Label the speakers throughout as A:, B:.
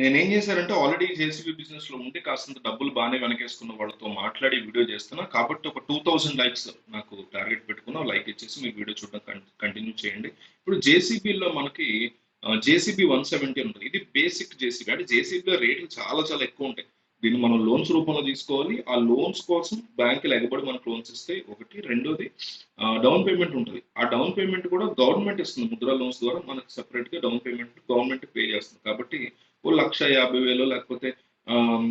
A: నేనేం చేశానంటే already JCB బిజినెస్లో ఉండి కాస్తంత డబ్బులు బాగానే వెనకేసుకున్న వాళ్ళతో మాట్లాడి వీడియో చేస్తున్నా. కాబట్టి ఒక టూ థౌసండ్ లైక్స్ నాకు టార్గెట్ పెట్టుకున్నా. లైక్ ఇచ్చేసి మీ వీడియో చూడడం కంటిన్యూ చేయండి. ఇప్పుడు జేసీబీలో మనకి జేసీబీ వన్ సెవెంటీ ఉంటుంది ఇది బేసిక్ జేసీబీ అంటే జేసీబీలో రేట్లు చాలా చాలా ఎక్కువ ఉంటాయి. దీన్ని మనం లోన్స్ రూపంలో తీసుకోవాలి. ఆ లోన్స్ కోసం బ్యాంకులు ఎగబడి మనకు లోన్స్ ఇస్తాయి ఒకటి రెండోది డౌన్ పేమెంట్ ఉంటుంది. ఆ డౌన్ పేమెంట్ కూడా గవర్నమెంట్ ఇస్తుంది. ముద్రా లోన్స్ ద్వారా మనకు సపరేట్గా డౌన్ పేమెంట్ గవర్నమెంట్ పే చేస్తుంది. కాబట్టి ఓ లక్ష యాభై వేలు లేకపోతే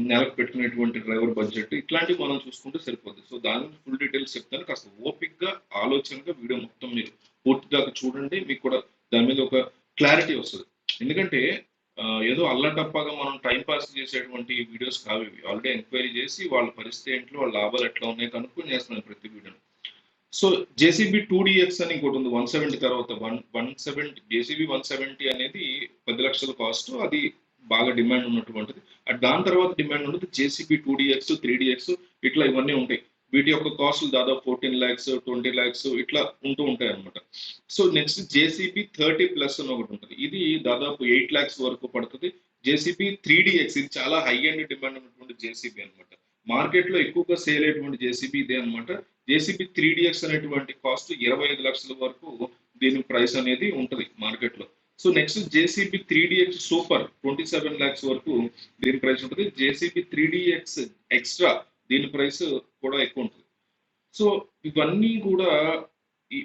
A: నెలకు పెట్టుకునేటువంటి డ్రైవర్ బడ్జెట్ ఇట్లాంటివి మనం చూసుకుంటే సరిపోతుంది సో దాని ఫుల్ డీటెయిల్స్ చెప్తాను. కాస్త ఓపిక్గా ఆలోచనగా వీడియో మొత్తం మీరు పూర్తిగా చూడండి. మీకు కూడా దాని మీద ఒక క్లారిటీ వస్తుంది. ఎందుకంటే ఏదో అల్లటప్పగా మనం టైం పాస్ చేసేటువంటి వీడియోస్ కావు ఇవి. ఆల్రెడీ ఎంక్వైరీ చేసి వాళ్ళ పరిస్థితి ఏంట్లో వాళ్ళ లాభాలు ఎట్లా ఉన్నాయి కనుక్కొని చేస్తున్నాను ప్రతి వీడియోని సో జేసీబీ టూ డిఎక్స్ అని ఇంకోటి ఉంది వన్ సెవెంటీ తర్వాత one one seventy JCB one seventy అనేది పది లక్షల కాస్ట్ అది బాగా డిమాండ్ ఉన్నటువంటిది. దాని తర్వాత డిమాండ్ ఉన్నది JCB two DX three DX ఇట్లా ఇవన్నీ ఉంటాయి. వీటి యొక్క కాస్ట్లు దాదాపు ఫోర్టీన్ ల్యాక్స్ ట్వంటీ ల్యాక్స్ ఇట్లా ఉంటూ ఉంటాయి అనమాట so next JCB thirty plus అని ఒకటి ఉంటుంది. ఇది దాదాపు ఎయిట్ ల్యాక్స్ వరకు పడుతుంది. జేసీబీ త్రీ డిఎక్స్ ఇది చాలా హై అండ్ డిమాండ్ ఉన్నటువంటి జేసీబీ అనమాట మార్కెట్లో ఎక్కువగా సేల్ అయ్యేటువంటి జేసీబీ ఇదే అనమాట జేసీబీ త్రీ డిఎక్స్ అనేటువంటి కాస్ట్ ఇరవై ఐదు లక్షల వరకు దీని ప్రైస్ అనేది ఉంటుంది మార్కెట్లో. So next JCB three DX super twenty seven lakhs వరకు దీని ప్రైస్ ఉంటుంది. జేసీబీ త్రీ డిఎక్స్ ఎక్స్ట్రా దీని ప్రైస్ కూడా ఎక్కువ ఉంటుంది. సో ఇవన్నీ కూడా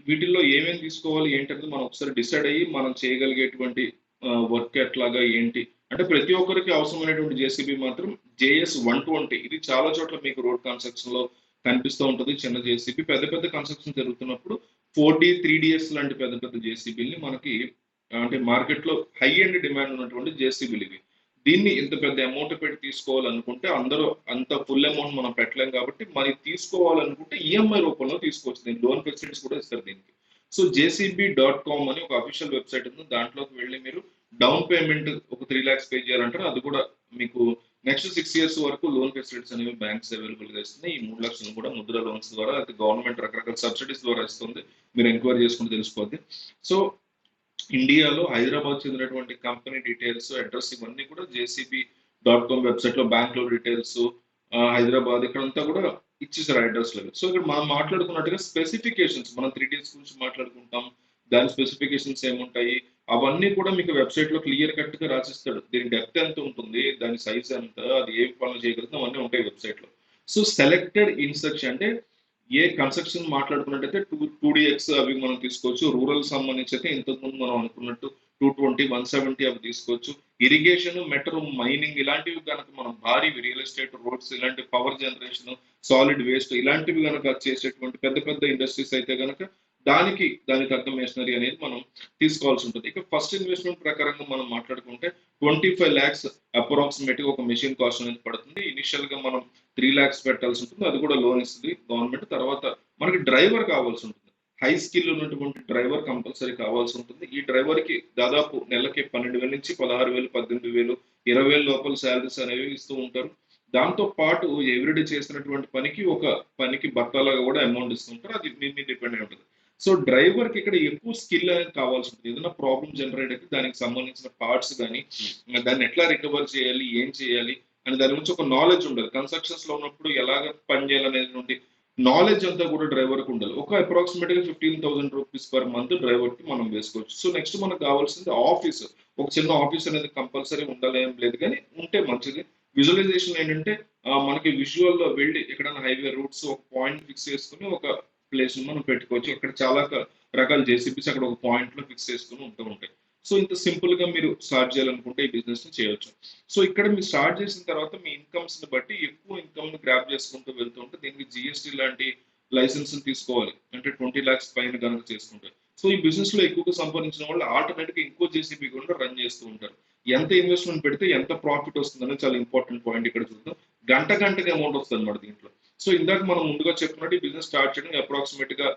A: వీటిల్లో ఏమేమి తీసుకోవాలి ఏంటనేది మనం ఒకసారి డిసైడ్ అయ్యి మనం చేయగలిగేటువంటి వర్క్ ఎట్లాగా ఏంటి? అంటే ప్రతి ఒక్కరికి అవసరమైనటువంటి జేసీబీ మాత్రం జేఎస్ వన్ ట్వంటీ. ఇది చాలా చోట్ల మీకు రోడ్ కన్స్ట్రక్షన్లో కనిపిస్తూ ఉంటుంది. చిన్న జేసీబీ పెద్ద పెద్ద కన్స్ట్రక్షన్ జరుగుతున్నప్పుడు ఫోర్ డి త్రీ డిఎస్ లాంటి పెద్ద పెద్ద జేసీబీని మనకి అంటే మార్కెట్లో హై అండ్ డిమాండ్ ఉన్నటువంటి జేసీబీలు ఇవి. దీన్ని ఇంత పెద్ద అమౌంట్ పెట్టి తీసుకోవాలనుకుంటే అందరూ అంత ఫుల్ అమౌంట్ మనం పెట్టలేం కాబట్టి మరి తీసుకోవాలనుకుంటే ఈఎంఐ రూపంలో తీసుకోవచ్చు. దీన్ని లోన్ ఫెసిలిటీస్ కూడా ఇస్తారు దీనికి. సో జేసీబీ డాట్ కామ్ అని ఒక అఫీషియల్ వెబ్సైట్ ఉంది. దాంట్లోకి వెళ్ళి మీరు డౌన్ పేమెంట్ ఒక త్రీ ల్యాక్స్ పే చేయాలంటారు. అది కూడా మీకు నెక్స్ట్ సిక్స్ ఇయర్స్ వరకు లోన్ ఫెసిలిటీస్ అనేవి బ్యాంక్స్ అవైలబుల్గా ఇస్తున్నాయి. ఈ మూడు లక్షలు కూడా ముద్ర లోన్స్ ద్వారా అది గవర్నమెంట్ రకరకాల సబ్సిడీస్ ద్వారా ఇస్తుంది. మీరు ఎంక్వైరీ చేసుకుని తెలుసుకోవద్దు సో ఇండియాలో హైదరాబాద్ చెందినటువంటి కంపెనీ డీటెయిల్స్ అడ్రస్ ఇవన్నీ కూడా జేసీబీ డాట్ కామ్ వెబ్సైట్లో బెంగళూరు డీటెయిల్స్ హైదరాబాద్ ఇక్కడంతా కూడా ఇచ్చేసారు అడ్రస్లో. సో ఇక్కడ మనం మాట్లాడుకున్నట్టుగా స్పెసిఫికేషన్స్ మనం త్రీ డేస్ గురించి మాట్లాడుకుంటాం దాని స్పెసిఫికేషన్స్ ఏముంటాయి అవన్నీ కూడా మీకు వెబ్సైట్లో క్లియర్ కట్గా రాసిస్తాడు. దీని డెప్త్ ఎంత ఉంటుంది దాని సైజ్ ఎంత అది ఏ పనులు చేయగలుగుతుంది అవన్నీ ఉంటాయి వెబ్సైట్లో సో సెలెక్టెడ్ ఇన్స్ట్రక్షన్ అంటే ఏ కన్స్ట్రక్షన్ మాట్లాడుకున్నట్టయితే టూ టూ డిఎక్స్ అవి మనం తీసుకోవచ్చు. రూరల్ సంబంధించి అయితే ఇంతకుముందు మనం అనుకున్నట్టు టూ ట్వంటీ వన్ సెవెంటీ అవి తీసుకోవచ్చు. ఇరిగేషన్ మెట్రో మైనింగ్ ఇలాంటివి కనుక మనం భారీ రియల్ ఎస్టేట్ రోడ్స్ ఇలాంటి పవర్ జనరేషన్ సాలిడ్ వేస్ట్ ఇలాంటివి కనుక చేసేటువంటి పెద్ద పెద్ద ఇండస్ట్రీస్ అయితే కనుక దానికి దానికి తగ్గ మెషినరీ అనేది మనం తీసుకోవాల్సి ఉంటుంది. ఇక ఫస్ట్ ఇన్వెస్ట్మెంట్ ప్రకారంగా మనం మాట్లాడుకుంటే ట్వంటీ ఫైవ్ ల్యాక్స్ అప్రాక్సిమేట్గా ఒక మెషిన్ కాస్ట్ అనేది పడుతుంది. ఇనిషియల్గా మనం త్రీ ల్యాక్స్ పెట్టాల్సి ఉంటుంది. అది కూడా లోన్ ఇస్తుంది గవర్నమెంట్ తర్వాత మనకి డ్రైవర్ కావాల్సి ఉంటుంది. హై స్కిల్ ఉన్నటువంటి డ్రైవర్ కంపల్సరీ కావాల్సి ఉంటుంది. ఈ డ్రైవర్కి దాదాపు నెలకి పన్నెండు వేల నుంచి పదహారు వేలు పద్దెనిమిది వేలు ఇరవై వేల లోపల శాలరీస్ అనేవి ఇస్తూ ఉంటారు. దాంతో పాటు ఎవ్రీడే చేసినటువంటి పనికి ఒక పనికి బత్తాలాగా కూడా అమౌంట్ ఇస్తుంటారు అది మీద డిపెండ్ అయి ఉంటుంది. సో డ్రైవర్కి ఇక్కడ ఎక్కువ స్కిల్ అనేది కావాల్సి ఉంటుంది ఏదైనా ప్రాబ్లం జనరేట్ అయితే దానికి సంబంధించిన పార్ట్స్ కానీ దాన్ని ఎట్లా రికవర్ చేయాలి ఏం చేయాలి అని దాని గురించి ఒక నాలెడ్జ్ ఉండాలి. కన్స్ట్రక్షన్స్లో ఉన్నప్పుడు ఎలాగ పని చేయాలనేది నుండి నాలెడ్జ్ అంతా కూడా డ్రైవర్కి ఉండాలి. ఒక అప్రాక్సిమేట్గా fifteen thousand rupees per month డ్రైవర్కి మనం వేసుకోవచ్చు. సో నెక్స్ట్ మనకు కావాల్సింది ఆఫీస్ ఒక చిన్న ఆఫీస్ అనేది కంపల్సరీ ఉండాలి ఏం లేదు కానీ ఉంటే మంచిది. విజువలైజేషన్ ఏంటంటే మనకి విజువల్లో వెళ్ళి ఎక్కడైనా హైవే రూట్స్ ఒక పాయింట్ ఫిక్స్ చేసుకుని ఒక ప్లేస్ మనం పెట్టుకోవచ్చు. అక్కడ చాలా రకాల జేసీబీస్ అక్కడ ఒక పాయింట్లో ఫిక్స్ చేసుకుని ఉంటూ ఉంటాయి. సో ఇంత సింపుల్గా మీరు స్టార్ట్ చేయాలనుకుంటే ఈ బిజినెస్ని సో ఇక్కడ మీరు స్టార్ట్ చేసిన తర్వాత మీ ఇన్కమ్స్ని బట్టి ఎక్కువ ఇన్కమ్ని గ్రాప్ చేసుకుంటూ వెళ్తూ ఉంటే దీనికి జిఎస్టీ లాంటి లైసెన్స్ తీసుకోవాలి. అంటే ట్వంటీ లాక్స్ పైన కనుక చేసుకుంటే. సో ఈ బిజినెస్లో ఎక్కువగా సంపాదించిన వాళ్ళు ఆటోమేటిక్గా ఇంకో జేసీబీ కూడా రన్ చేస్తూ ఉంటారు. ఎంత ఇన్వెస్ట్మెంట్ పెడితే ఎంత ప్రాఫిట్ వస్తుందనే చాలా ఇంపార్టెంట్ పాయింట్ ఇక్కడ చూద్దాం. గంట గంటకి అమౌంట్ వస్తుంది అన్నమాట దీంట్లో. సో ఇందాక మనం ముందుగా చెప్పినట్టు ఈ బిజినెస్ స్టార్ట్ చేయడం అప్రాక్సిమేట్గా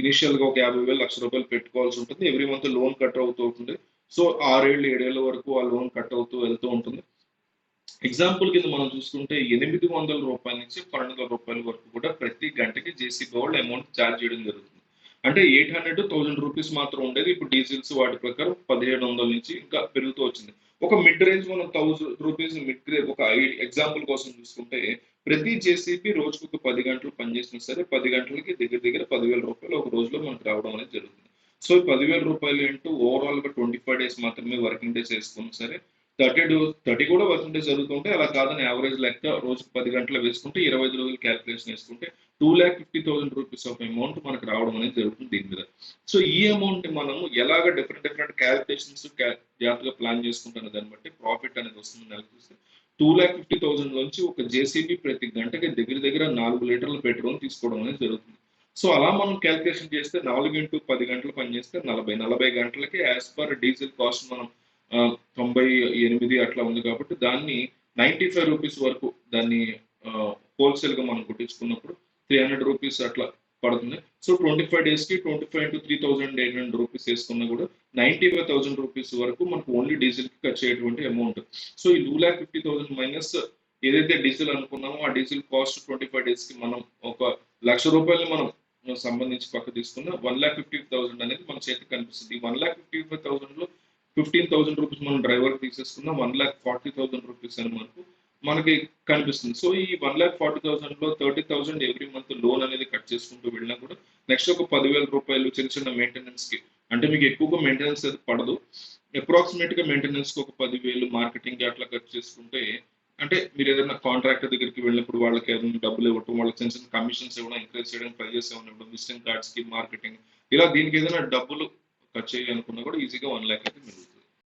A: ఇనిషియల్గా ఒక యాభై వేలు లక్ష రూపాయలు పెట్టుకోవాల్సి ఉంటుంది. ఎవ్రీ మంత్ లోన్ కట్ అవుతూ ఉంటుంది. సో ఆరేళ్ళు ఏడేళ్ళ వరకు ఆ లోన్ కట్ అవుతూ వెళ్తూ ఉంటుంది. ఎగ్జాంపుల్ కింద మనం చూసుకుంటే ఎనిమిది వందల రూపాయల నుంచి పన్నెండు వందల రూపాయల వరకు కూడా ప్రతి గంటకి జేసీబీ వాళ్ళు అమౌంట్ ఛార్జ్ చేయడం జరుగుతుంది. అంటే ఎయిట్ హండ్రెడ్ థౌసండ్ రూపీస్ మాత్రం ఉండేది. ఇప్పుడు డీజిల్స్ వాటి ప్రకారం పదిహేడు వందల నుంచి ఇంకా పెరుగుతూ వచ్చింది. ఒక మిడ్ రేంజ్ మనం థౌసండ్ రూపీస్ మిడ్ ఒక ఎగ్జాంపుల్ కోసం చూసుకుంటే ప్రతి జేసీబీ రోజుకు ఒక పది గంటలు పనిచేసినా సరే పది గంటలకి దగ్గర దగ్గర పదివేల రూపాయలు ఒక రోజులో మనకు రావడం అనేది జరుగుతుంది. సో పదివేల రూపాయలు ఏంటో ఓవరాల్గా ట్వంటీ ఫైవ్ డేస్ మాత్రమే వర్కింగ్ డేస్ వేసుకున్నా సరే థర్టీ డో థర్టీ కూడా వర్కింగ్ డేస్ జరుగుతుంటే అలా కాదని యావరేజ్ లెక్క రోజుకు పది గంటలు వేసుకుంటే ఇరవై ఐదు రోజులు క్యాలిక్యులేషన్ వేసుకుంటే two lakh fifty thousand rupees of amount మనకు రావడం అనేది జరుగుతుంది దీని మీద. సో ఈ అమౌంట్ మనము ఎలాగ డిఫరెంట్ డిఫరెంట్ క్యాలిక్యులేషన్స్ జాగ్రత్తగా ప్లాన్ చేసుకుంటున్న దాన్ని బట్టి ప్రాఫిట్ అనేది వస్తుంది నెలకు చూస్తే టూ ల్యాక్ ఫిఫ్టీ థౌసండ్ నుంచి ఒక జేసీబీ ప్రతి గంటకి దగ్గర దగ్గర నాలుగు లీటర్ల పెట్రోల్ తీసుకోవడం అనేది జరుగుతుంది. సో అలా మనం క్యాల్కులేషన్ చేస్తే నాలుగు ఇంటూ పది గంటలు పనిచేస్తే నలభై నలభై గంటలకి యాజ్ పర్ డీజిల్ కాస్ట్ మనం తొంభై ఎనిమిది అట్లా ఉంది కాబట్టి దాన్ని నైంటీ ఫైవ్ రూపీస్ వరకు దాన్ని హోల్సేల్గా మనం కుట్టించుకున్నప్పుడు త్రీ హండ్రెడ్ రూపీస్ అట్లా పడుతుంది. సో ట్వంటీ ఫైవ్ డేస్కి twenty five into three thousand eight hundred rupees వేసుకున్నా కూడా నైంటీ ఫైవ్ థౌసండ్ రూపీస్ వరకు మనకు ఓన్లీ డీజిల్కి ఖర్చు అయ్యేటువంటి అమౌంట్ సో ఈ two lakh fifty thousand minus ఏదైతే డీజిల్ అనుకున్నామో ఆ డీజిల్ కాస్ట్ ట్వంటీ ఫైవ్ డేస్కి మనం ఒక లక్ష రూపాయలు మనం సంబంధించి పక్క తీసుకున్న వన్ ల్యాక్ ఫిఫ్టీ థౌసండ్ అనేది మన చేతికి కనిపిస్తుంది. వన్ ల్యాక్ ఫిఫ్టీ ఫైవ్ థౌసండ్లో ఫిఫ్టీన్ థౌసండ్ రూపీస్ మనం డ్రైవర్ తీసేసుకున్నాం one lakh forty thousand rupees అని మనకు మనకి కనిపిస్తుంది. సో ఈ one lakh forty థౌసండ్లో thirty thousand every month loan అనేది కట్ చేసుకుంటూ వెళ్ళినా కూడా నెక్స్ట్ ఒక పదివేల రూపాయలు చిన్న చిన్న మెయింటెనెన్స్కి అంటే మీకు ఎక్కువగా మెయింటెనెన్స్ అది పడదు. అప్రాక్సిమేట్గా మెయింటెనెన్స్కి ఒక పదివేలు మార్కెటింగ్ అట్లా ఖర్చు చేసుకుంటే అంటే మీరు ఏదైనా కాంట్రాక్టర్ దగ్గరికి వెళ్ళినప్పుడు వాళ్ళకి ఏదైనా డబ్బులు ఇవ్వటం వాళ్ళకి చిన్న చిన్న కమిషన్స్ ఇవ్వడం ఎంకరేజ్ చేయడం ప్రైజెస్ ఏమైనా ఇవ్వడం విజిటింగ్ కార్డ్స్కి మార్కెటింగ్ ఇలా దీనికి ఏదైనా డబ్బులు ఖర్చు చేయాలనుకున్నా కూడా ఈజీగా వన్ ల్యాక్ అయితే మిగులుతుంది.